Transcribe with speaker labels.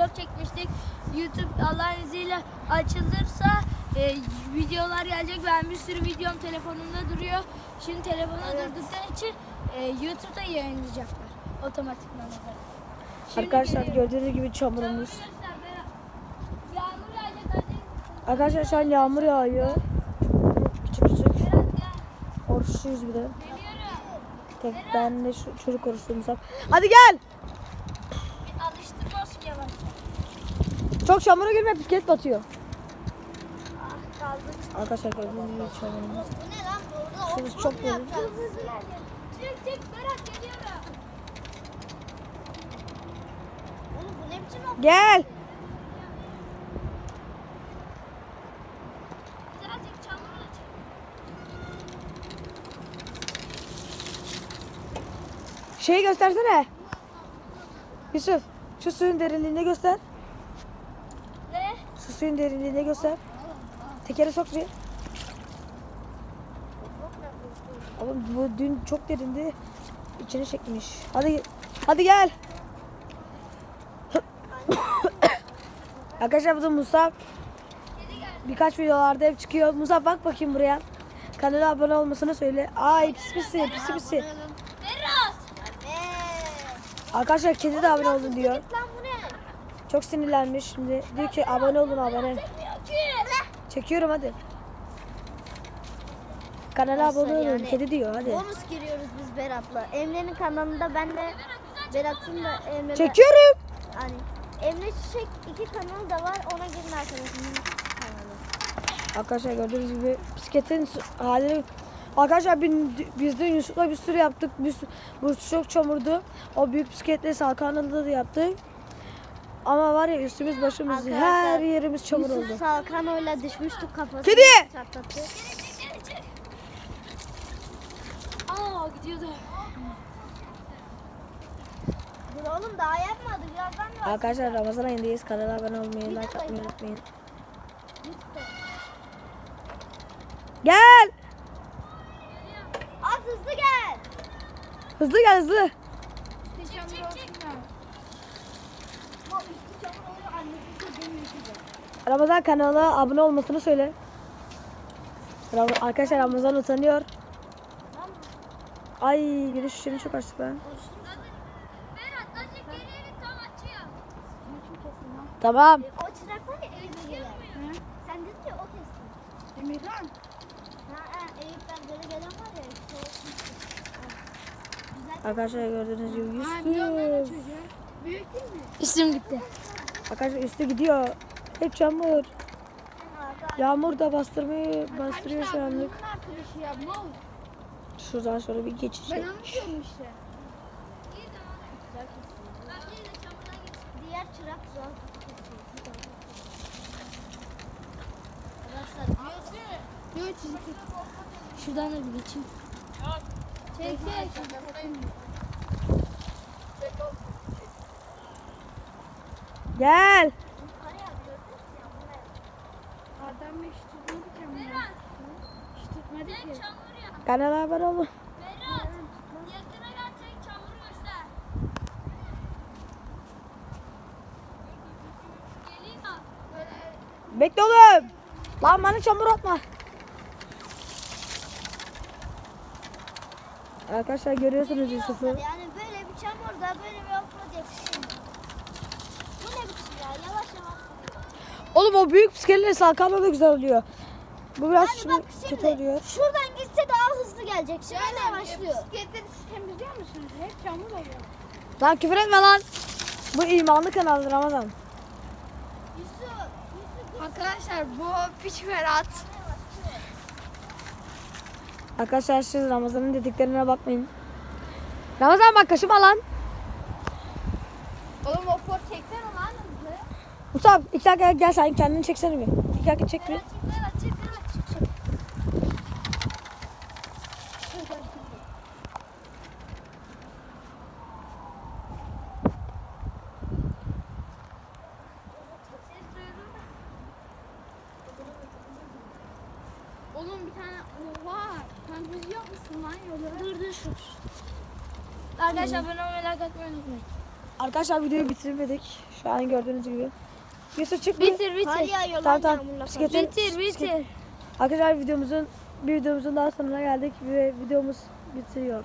Speaker 1: vlog çekmiştik. YouTube Allah'ın izniyle açılırsa e, videolar gelecek. Ben bir sürü videom telefonumda duruyor. Şimdi telefona durdukları için e, YouTube'da yayınlayacaklar otomatikman. olarak. Şimdi
Speaker 2: Arkadaşlar
Speaker 1: geliyor.
Speaker 2: gördüğünüz gibi çamurumuz. Arkadaşlar şu an yağmur yağıyor. Küçük küçük. Oruçluyuz bir de.
Speaker 1: Geliyorum.
Speaker 2: Tek ben de şu çocuk oruçluyum. Hadi gel. Çok çamura girme bisiklet batıyor. Arkadaşlar gördüğünüz gibi çamurumuz.
Speaker 1: Bu ne lan? Burada
Speaker 2: Şurası çok derin.
Speaker 1: Çık çık Berat geliyorum. Oğlum bu ne biçim ok?
Speaker 2: Gel.
Speaker 1: Birazcık çamur aç.
Speaker 2: Şeyi göstersene. Yusuf şu suyun derinliğini göster. Suyun derinliğini göster. Tekeri sok bir. Oğlum bu dün çok derindi. İçine çekmiş. Hadi hadi gel. Arkadaşlar bu da Musa. Birkaç videolarda hep çıkıyor. Musa bak bakayım buraya. Kanala abone olmasını söyle. Ay pis pisi pisi pisi. Arkadaşlar kedi de abone olun diyor. Çok sinirlenmiş şimdi. Diyor ki abone olun abone. Çekiyorum hadi. Kanala abone olun.
Speaker 3: yani-
Speaker 2: Kedi diyor hadi.
Speaker 3: Bonus giriyoruz biz Berat'la. Emre'nin kanalında ben de Berat'ın da Emre'de
Speaker 2: Çekiyorum.
Speaker 3: hani Emre Çiçek iki kanalı da var. Ona girin kanalı.
Speaker 2: Arkadaşlar gördüğünüz gibi bisikletin halini Arkadaşlar biz de Yusuf'la bir sürü yaptık. Bir sürü, bu çok çamurdu. O büyük bisikletle Salkan'da da yaptık. Ama var ya üstümüz başımız
Speaker 3: Arkadaşlar,
Speaker 2: her yerimiz çamur
Speaker 3: Yusuf
Speaker 2: oldu.
Speaker 3: Salkano'yla düşmüştük kafasını.
Speaker 2: Kedi!
Speaker 3: Çatlattı.
Speaker 1: Aa gidiyordu.
Speaker 3: Dur oğlum daha yapmadı. Birazdan da
Speaker 2: Arkadaşlar Ramazan ayındayız. Kanala abone olmayı, like atmayı unutmayın. Gel!
Speaker 3: Az hızlı gel.
Speaker 2: Hızlı gel hızlı.
Speaker 1: Çek çek çek.
Speaker 3: Bu üstü çamur oluyor. Annesi de demiyor ki de.
Speaker 2: Ramazan kanala abone olmasını söyle. Ram- Arkadaşlar Ramazan utanıyor. Ay gülüş işini çok açtık
Speaker 1: açıyor.
Speaker 2: Tamam.
Speaker 3: O çırak var ya Eyüp'e gelen. Sen dedin ya o kestin.
Speaker 1: Emirhan.
Speaker 3: Ha ha Eyüp'ten geri gelen var ya. Işte o Güzel.
Speaker 2: Arkadaşlar gördüğünüz gibi Yusuf.
Speaker 1: Büyük değil mi? İsim gitti.
Speaker 2: Arkadaşlar üstü gidiyor. Hep çamur.
Speaker 3: Arkadaşlar.
Speaker 2: Yağmur da bastırmayı bastırıyor şu anlık. Şuradan sonra bir geçiş.
Speaker 1: Ben
Speaker 2: yap.
Speaker 1: anlıyorum işte.
Speaker 3: Diğer çırak zor.
Speaker 1: Şuradan da bir geçeyim. Çek çek.
Speaker 2: Gel.
Speaker 1: Adam hiç tutmadı ki ama. Hiç tutmadı ki.
Speaker 2: Kanala abone olun. Bekle oğlum. Lan bana çamur atma. Arkadaşlar görüyorsunuz Yusuf'u.
Speaker 3: yani böyle bir çamurda böyle bir offroad yakışır mı? Bu ne biçim ya? Yavaş yavaş.
Speaker 2: Oğlum o büyük bisikletle salkanla da güzel oluyor. Bu biraz şimdi
Speaker 3: bak
Speaker 2: kötü
Speaker 3: şimdi
Speaker 2: oluyor.
Speaker 3: şuradan gitse daha hızlı gelecek. Şimdi yavaşlıyor.
Speaker 1: Bisikletleri siz temizliyor musunuz? Hep çamur oluyor.
Speaker 2: Lan küfür etme lan. Bu imanlı kanal Ramazan.
Speaker 3: Yusuf, Yusuf
Speaker 1: Arkadaşlar bu piç Berat.
Speaker 2: Arkadaşlar siz Ramazan'ın dediklerine bakmayın. Ramazan bak kaşıma lan.
Speaker 1: Oğlum o for çeksen lan hızlı.
Speaker 2: Musab iki dakika gel sen kendini çeksene bir. İki dakika çek bir.
Speaker 1: Oğlum bir tane oha sen hız yapmışsın lan yolu. Dur dur şu. Arkadaşlar abone olmayı like atmayı unutmayın.
Speaker 2: Arkadaşlar videoyu bitirmedik. Şu an gördüğünüz gibi. Yusuf çık bir.
Speaker 1: Bitir bitir.
Speaker 2: Tamam tamam. Bisikletin,
Speaker 1: Bitir bitir.
Speaker 2: Arkadaşlar videomuzun bir videomuzun daha sonuna geldik ve videomuz bitiriyor.